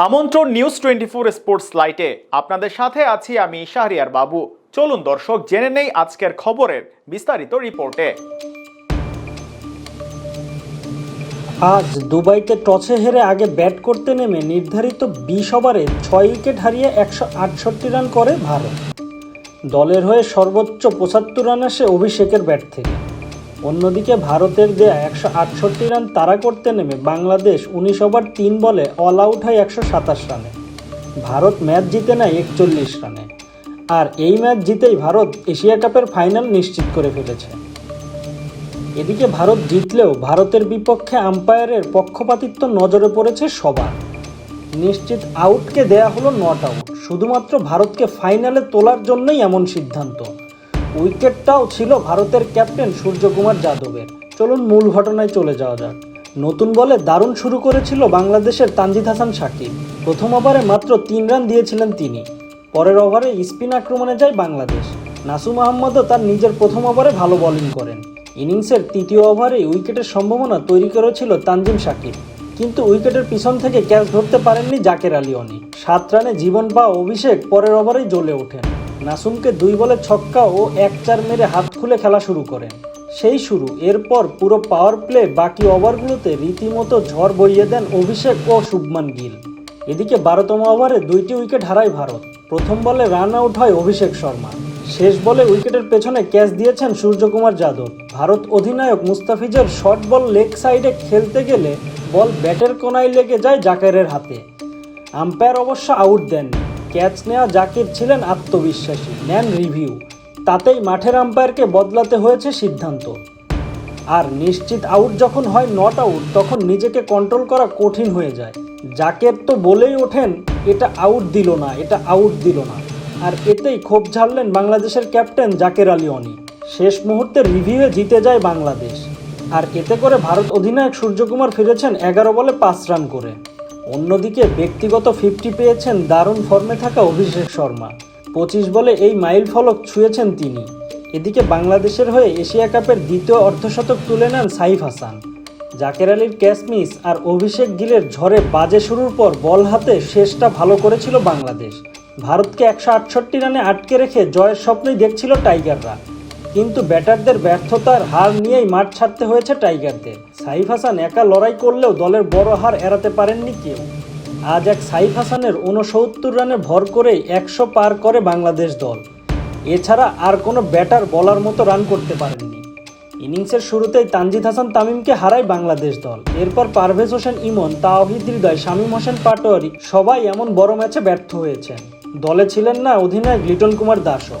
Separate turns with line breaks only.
আমন্ত্রণ news twenty four sports লাইটে আপনাদের সাথে আছি আমি শাহরিয়ার বাবু। চলুন দর্শক, জেনে নেই আজকের খবরের বিস্তারিত রিপোর্টে।
আজ দুবাইকে টসে হেরে আগে ব্যাট করতে নেমে নির্ধারিত বিশ ওভারে ছয় উইকেট হারিয়ে একশো আটষট্টি রান করে ভারত। দলের হয়ে সর্বোচ্চ পঁচাত্তর রান আসে অভিষেকের ব্যাট থেকে। অন্যদিকে ভারতের দেয়া একশো আটষট্টি রান তাড়া করতে নেমে বাংলাদেশ উনিশ ওভার তিন বলে অল আউট হয় একশো সাতাশ রানে। ভারত ম্যাচ জিতে নেয় একচল্লিশ রানে। আর এই ম্যাচ জিতেই ভারত এশিয়া কাপের ফাইনাল নিশ্চিত করে ফেলেছে। এদিকে ভারত জিতলেও ভারতের বিপক্ষে আম্পায়ারের পক্ষপাতিত্ব নজরে পড়েছে সবার। নিশ্চিত আউটকে দেয়া হলো নট আউট শুধুমাত্র ভারতকে ফাইনালে তোলার জন্যই এমন সিদ্ধান্ত। উইকেটটাও ছিল ভারতের ক্যাপ্টেন সূর্যকুমার যাদবের। চলুন মূল ঘটনায় চলে যাওয়া যাক। নতুন বলে দারুণ শুরু করেছিল বাংলাদেশের তানজিদ হাসান সাকিব প্রথম ওভারে মাত্র তিন রান দিয়েছিলেন তিনি। পরের ওভারে স্পিন আক্রমণে যায় বাংলাদেশ। নাসুম আহমদও তার নিজের প্রথম ওভারে ভালো বোলিং করেন। ইনিংসের তৃতীয় ওভারে উইকেটের সম্ভাবনা তৈরি করেছিল তানজিম সাকিব কিন্তু উইকেটের পিছন থেকে ক্যাচ ধরতে পারেননি জাকের আলী অনি সাত রানে জীবন পাওয়া অভিষেক পরের ওভারেই জ্বলে ওঠেন। নাসুমকে দুই বলে ছক্কা ও এক চার মেরে হাত খুলে খেলা শুরু করেন সেই শুরু। এরপর পুরো পাওয়ার প্লে বাকি ওভারগুলোতে রীতিমতো ঝড় বইয়ে দেন অভিষেক ও শুভমান গিল। এদিকে বারোতম ওভারে দুইটি উইকেট হারায় ভারত। প্রথম বলে রান আউট হয় অভিষেক শর্মা। শেষ বলে উইকেটের পেছনে ক্যাচ দিয়েছেন সূর্যকুমার যাদব। ভারত অধিনায়ক মুস্তাফিজের শর্ট বল লেগ সাইডে খেলতে গেলে বল ব্যাটের কোনায় লেগে যায় জাকেরের হাতে। আম্পায়ার অবশ্য আউট দেননি। ক্যাচ নেওয়া জাকির ছিলেন আত্মবিশ্বাসী, নেন রিভিউ। তাতেই মাঠের আম্পায়ারকে বদলাতে হয়েছে সিদ্ধান্ত। আর নিশ্চিত আউট যখন হয় নট আউট তখন নিজেকে কন্ট্রোল করা কঠিন হয়ে যায়। জাকের তো বলেই ওঠেন, এটা আউট দিল না, এটা আউট দিল না। আর এতেই ক্ষোভ ঝাড়লেন বাংলাদেশের ক্যাপ্টেন জাকের আলী অনি। শেষ মুহূর্তে রিভিউয়ে জিতে যায় বাংলাদেশ। আর এতে করে ভারত অধিনায়ক সূর্যকুমার ফিরেছেন এগারো বলে পাঁচ রান করে। অন্যদিকে ব্যক্তিগত ফিফটি পেয়েছেন দারুণ ফর্মে থাকা অভিষেক শর্মা। পঁচিশ বলে এই মাইল ফলক ছুঁয়েছেন তিনি। এদিকে বাংলাদেশের হয়ে এশিয়া কাপের দ্বিতীয় অর্ধশতক তুলে নেন সাইফ হাসান। জাকের আলীর ক্যাচ মিস আর অভিষেক গিলের ঝড়ে বাজে শুরুর পর বল হাতে শেষটা ভালো করেছিল বাংলাদেশ। ভারতকে একশো আটষট্টি রানে আটকে রেখে জয়ের স্বপ্নই দেখছিল টাইগাররা। কিন্তু ব্যাটারদের ব্যর্থতার হার নিয়েই মাঠ ছাড়তে হয়েছে টাইগারদের। সাইফ হাসান একা লড়াই করলেও দলের বড় হার এড়াতে পারেননি কেউ। আজ এক সাইফ হাসানের উনসত্তর রানে ভর করেই একশো পার করে বাংলাদেশ দল। এছাড়া আর কোনো ব্যাটার বলার মতো রান করতে পারেননি। ইনিংসের শুরুতেই তানজিদ হাসান তামিমকে হারায় বাংলাদেশ দল। এরপর পারভেজ হোসেন ইমন, তাওহিদ হৃদয়, শামীম হোসেন পাটোয়ারি সবাই এমন বড় ম্যাচে ব্যর্থ হয়েছেন। দলে ছিলেন না অধিনায়ক লিটন কুমার দাসও।